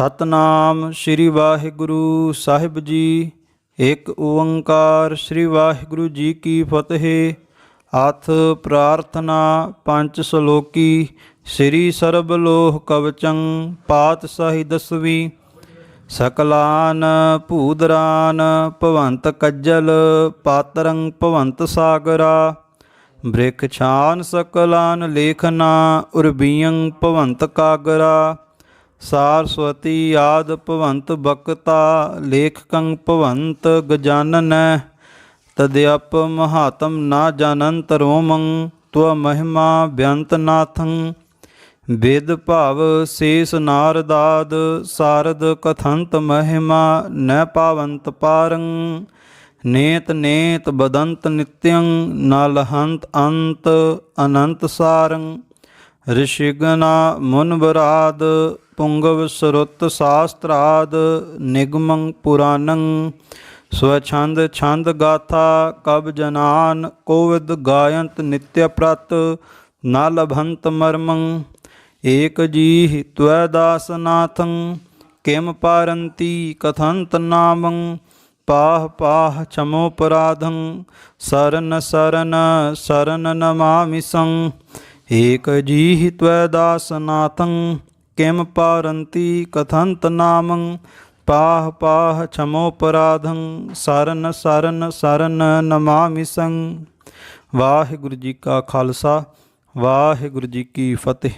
ਸਤਨਾਮ ਸ੍ਰੀ ਵਾਹਿਗੁਰੂ ਸਾਹਿਬ ਜੀ। ਇੱਕ ਓੰਕਾਰ ਸ੍ਰੀ ਵਾਹਿਗੁਰੂ ਜੀ ਕੀ ਫਤਿਹ। ਅਥ ਪ੍ਰਾਰਥਨਾ ਪੰਜ ਸ਼ਲੋਕੀ ਸ੍ਰੀ ਸਰਬ ਲੋਹ ਕਵਚੰ ਪਾਤਸ਼ਾਹੀ ਦਸਵੀ। ਸਕਲਾਨ ਭੂਦਰਾਨ ਭਵੰਤ ਕੱਜਲ ਪਾਤਰੰ ਭਵੰਤ ਸਾਗਰਾ। ਬ੍ਰਿਖਛਾਨ ਸਕਲਾਨ ਲੇਖਨਾ ਉਰਬੀਯੰ ਭਵੰਤ ਕਾਗਰਾ। ਸਾਰਸਵਤੀ ਆਦ ਭਵੰਤ ਬਕਤਾ, ਲੇਖਕੰ ਭਵੰਤ ਗਜਾਨਨ ਤਦਿਅਪ ਮਹਾਤਮ ਨਾ ਜਾਣੰਤ ਰੋਮੰ ਤਵ ਮਹਿਮਾ ਬਯੰਤ ਨਾਥੰ। ਵੇਦ ਭਾਵ ਸੇਸ ਨਾਰਦਾਦ, ਸਾਰਦ ਕਥੰਤ ਮਹਿਮਾ ਨ ਪਾਵੰਤ ਪਾਰੰ। ਨੇਤ ਨੇਤ ਬਦੰਤ ਨਿਤਯੰ ਨ ਅੰਤ ਅਨੰਤ ਸਾਰੰ। ਰਿਸ਼ਿਗਨਾ ਮੁਨਬਰਾਦ ਪੁੰਗਵ ਸਰੁੱਤ ਸਾਸਤਰਾਦ ਨਿਗਮੰ ਪੁਰਾਣੰ ਸਵਛੰਦ ਛੰਦ ਗਾਥਾ ਕਬ ਜਨਾਨ, ਕੋਵਿਦ ਗਾਇੰਤ ਨਿਤਯ ਪ੍ਰਤ, ਨਾ ਲਭੰਤ ਮਰਮੰ, ਏਕ ਜੀਹ ਤਵੈ ਦਾਸ ਕਿਮ ਪਾਰੰਤੀ ਕਥੰਤ ਨਾਮੰ, ਪਾਹ ਪਾਹ ਚਮੋ ਪਰਾਧੰ, ਸਰਨ ਸਰਨ ਸਰਨ ਨਮਾਮਿ ਸੰ ਏਕ ਜੀਹ ਤਵੈ ਦਾਸ ਨਾਥੰ ਕਿਮ ਪਾਰੰਤੀ ਕਥੰਤ ਨਾਮੰ ਪਾਹ ਪਾਹ ਚਮੋ ਪਰਾਧੰ ਸਰਨ ਸਰਨ ਸਰਨ ਵਾਹਿਗੁਰੂ ਜੀ ਕਾ ਖਾਲਸਾ ਵਾਹਿਗੁਰੂ ਜੀ ਕੀ ਫਤਿਹ